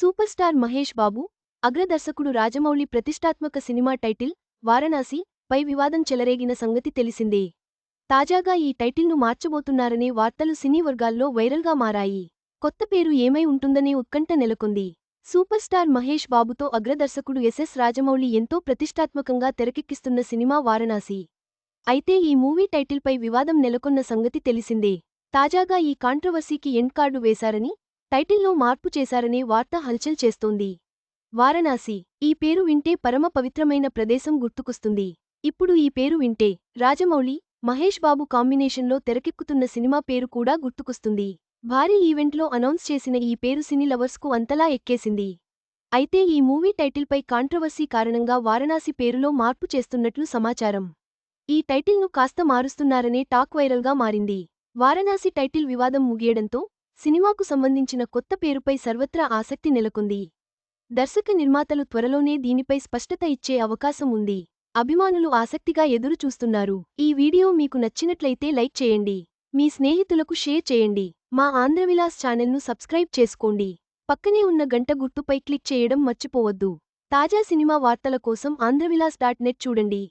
Super star Mahesh Babu అగ్రదర్శకుడు రాజమౌళి ప్రతిష్టాత్మక cinema title Varanasi పై వివాదం చెలరేగిన సంగతి తెలిసిందే. తాజాగా ఈ టైటిల్ను మార్చబోతున్నారనే వార్తలు సినీ వర్గాల్లో వైరల్గా మారాయి. కొత్త పేరు ఏమై ఉంటుందనే ఉత్కంఠ నెలకొంది. సూపర్ స్టార్ మహేష్ బాబుతో అగ్రదర్శకుడు ఎస్ఎస్ రాజమౌళి ఎంతో ప్రతిష్టాత్మకంగా తెరకెక్కిస్తున్న సినిమా వారణాసి. అయితే ఈ మూవీ టైటిల్పై వివాదం నెలకొన్న సంగతి తెలిసిందే. తాజాగా ఈ కాంట్రవర్సీకి ఎండ్ కార్డు వేశారని టైటిల్లో మార్పు చేశారనే వార్త హల్చల్ చేస్తోంది. వారణాసి. ఈ పేరు వింటే పరమ పవిత్రమైన ప్రదేశం గుర్తుకొస్తుంది. ఇప్పుడు ఈ పేరు వింటే రాజమౌళి మహేష్ బాబు కాంబినేషన్లో తెరకెక్కుతున్న సినిమా పేరు కూడా గుర్తుకొస్తుంది. భారీ ఈవెంట్లో అనౌన్స్ చేసిన ఈ పేరు సినీ లవర్స్కు అంతలా ఎక్కేసింది. అయితే ఈ మూవీ టైటిల్పై కాంట్రవర్సీ కారణంగా వారణాసి పేరులో మార్పు చేస్తున్నట్లు సమాచారం. ఈ టైటిల్ను కాస్త మారుస్తున్నారనే టాక్ వైరల్గా మారింది. వారణాసి టైటిల్ వివాదం ముగియడంతో సినిమాకు సంబంధించిన కొత్త పేరుపై సర్వత్రా ఆసక్తి నెలకొంది. దర్శక నిర్మాతలు త్వరలోనే దీనిపై స్పష్టత ఇచ్చే అవకాశం ఉంది. అభిమానులు ఆసక్తిగా ఎదురు చూస్తున్నారు. ఈ వీడియో మీకు నచ్చినట్లయితే లైక్ చేయండి. మీ స్నేహితులకు షేర్ చేయండి. మా ఆంధ్రవిలాస్ ఛానల్ను సబ్స్క్రైబ్ చేసుకోండి. పక్కనే ఉన్న గంట గుర్తుపై క్లిక్ చేయడం మర్చిపోవద్దు. తాజా సినిమా వార్తల కోసం ఆంధ్రవిలాస్ డాట్ నెట్ చూడండి.